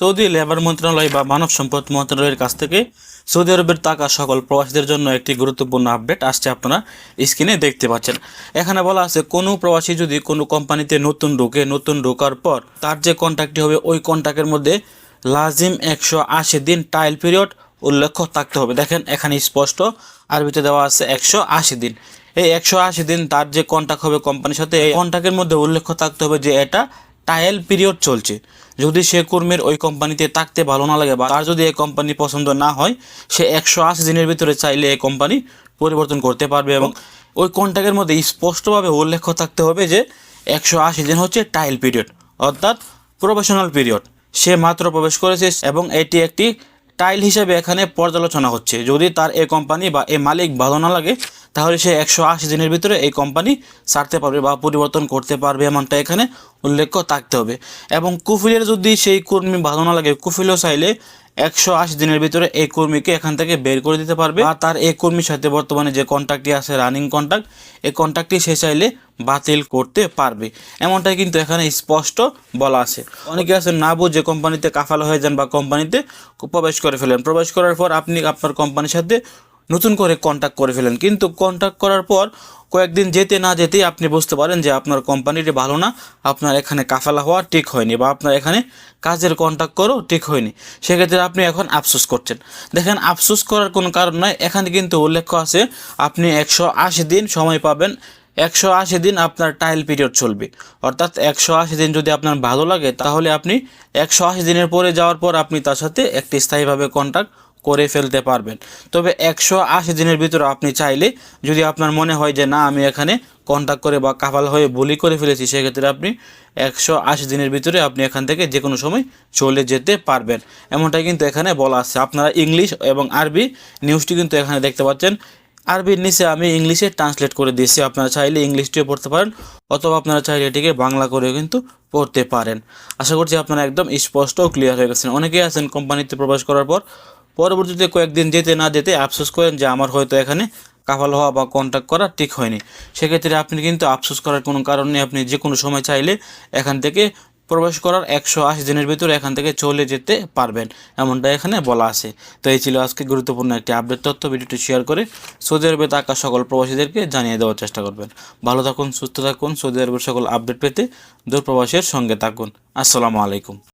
Saudi labour মন্ত্রণালয় বা মানব সম্পদ মন্ত্রণালয়ের কাছ থেকে সৌদি আরবের টাকা সকল প্রবাসীদের জন্য একটি গুরুত্বপূর্ণ আপডেট আসছে আপনারা স্ক্রিনে দেখতে পাচ্ছেন। এখানে বলা আছে, কোনো প্রবাসী যদি কোনো কোম্পানিতে নতুন ঢোকে, নতুন ঢোকার পর তার যে কন্ট্রাক্টটি হবে, ওই কন্ট্রাক্টের মধ্যে লাজিম একশো আশি দিন টাইল পিরিয়ড উল্লেখ থাকতে হবে। দেখেন, এখানে স্পষ্ট আরবিতে দেওয়া আছে একশো আশি দিন। এই একশো আশি দিন তার যে কন্ট্যাক্ট হবে কোম্পানির সাথে, এই কন্ট্রাক্টের মধ্যে উল্লেখ থাকতে হবে যে এটা ট্রায়াল পিরিয়ড চলছে। যদি সে কর্মীর ওই কোম্পানিতে থাকতে ভালো না লাগে বা তার যদি এই কোম্পানি পছন্দ না হয়, সে একশো আশি দিনের ভিতরে চাইলে এই কোম্পানি পরিবর্তন করতে পারবে এবং ওই কন্ট্রাক্টের মধ্যে স্পষ্টভাবে উল্লেখ থাকতে হবে যে একশো আশি দিন হচ্ছে টাইল পিরিয়ড অর্থাৎ প্রফেশনাল পিরিয়ড সে মাত্র প্রবেশ করেছে এবং এটি একটি টাইল হিসেবে এখানে পর্যালোচনা হচ্ছে। যদি তার এ কোম্পানি বা এ মালিক ভালো না লাগে তাহলে সে একশো আশি দিনের ভিতরে এই কোম্পানি ছাড়তে পারবে বা পরিবর্তন করতে পারবে এমনটা এখানে উল্লেখ থাকতে হবে। এবং কুফিলের যদি সেই কর্মী ভালো না লাগে, কুফিলও চাইলে একশো আশি দিনের ভিতরে এই কর্মীকে এখান থেকে বের করে দিতে পারবে। আর তার এই কর্মীর সাথে বর্তমানে যে কন্ট্রাক্টটি আছে রানিং কন্ট্রাক্ট এই কন্ট্রাক্টটি সে চাইলে বাতিল করতে পারবে। এমনটাই কিন্তু এখানে স্পষ্ট বলা আছে। অনেকে আছে না বুঝে কোম্পানিতে কাফাল হয়ে যান বা কোম্পানিতে প্রবেশ করে ফেলেন। প্রবেশ করার পর আপনি আপনার কোম্পানির সাথে নতুন করে কন্ট্যাক্ট করে ফেলেন। কিন্তু কন্ট্যাক্ট করার পর কয়েকদিন যেতে না যেতেই আপনি বুঝতে পারেন যে আপনার কোম্পানিটি ভালো না, আপনার এখানে কাফালা হওয়া ঠিক হয়নি বা আপনার এখানে কাজের কন্ট্যাক্ট করো ঠিক হয়নি। সেক্ষেত্রে আপনি এখন আফসোস করছেন। দেখেন, আফসোস করার কোনো কারণ নয় এখানে কিন্তু উল্লেখ আছে, আপনি একশো আশি দিন সময় পাবেন, একশো আশি দিন আপনার টাইল পিরিয়ড চলবে। অর্থাৎ একশো আশি দিন যদি আপনার ভালো লাগে, তাহলে আপনি একশো আশি দিনের পরে যাওয়ার পর আপনি তার সাথে একটি স্থায়ীভাবে কন্ট্যাক্ট করে ফেলতে পারবেন। তবে একশো আশি দিনের ভিতরে আপনি চাইলে যদি আপনার মনে হয় যে, না, আমি এখানে কন্ট্যাক্ট করে বা কাফাল হয়ে বলি করে ফেলেছি, সেক্ষেত্রে আপনি একশো আশি দিনের ভিতরে আপনি এখান থেকে যে কোনো সময় চলে যেতে পারবেন। এমনটাই কিন্তু এখানে বলা আছে। আপনারা ইংলিশ এবং আরবি নিউজটি কিন্তু এখানে দেখতে পাচ্ছেন। আরবির নিচে আমি ইংলিশে ট্রান্সলেট করে দিয়েছি। আপনারা চাইলে ইংলিশটিও পড়তে পারেন, অথবা আপনারা চাইলে এটিকে বাংলা করেও কিন্তু পড়তে পারেন। আশা করছি আপনারা একদম স্পষ্ট ও ক্লিয়ার হয়ে গেছেন। অনেকেই আছেন কোম্পানিতে প্রবেশ করার পর। পরবর্তীতে কয়েকদিন যেতে না যেতে আফসোস করেন যে আমার হয়তো এখানে কাফাল হওয়া বা কন্ট্যাক্ট করা ঠিক হয়নি। সেক্ষেত্রে আপনি কিন্তু আফসোস করার কোনো কারণ নেই। আপনি যে কোনো সময় চাইলে এখান থেকে প্রবেশ করার একশো আশি দিনের ভিতরে এখান থেকে চলে যেতে পারবেন, এমনটা এখানে বলা আছে। তো এই ছিল আজকে গুরুত্বপূর্ণ একটি আপডেট তথ্য। ভিডিওটি শেয়ার করে সৌদি আরবে থাকা সকল প্রবাসীদেরকে জানিয়ে দেওয়ার চেষ্টা করবেন। ভালো থাকুন, সুস্থ থাকুন। সৌদি আরবের সকল আপডেট পেতে দূর প্রবাসের সঙ্গে থাকুন। আসসালামু আলাইকুম।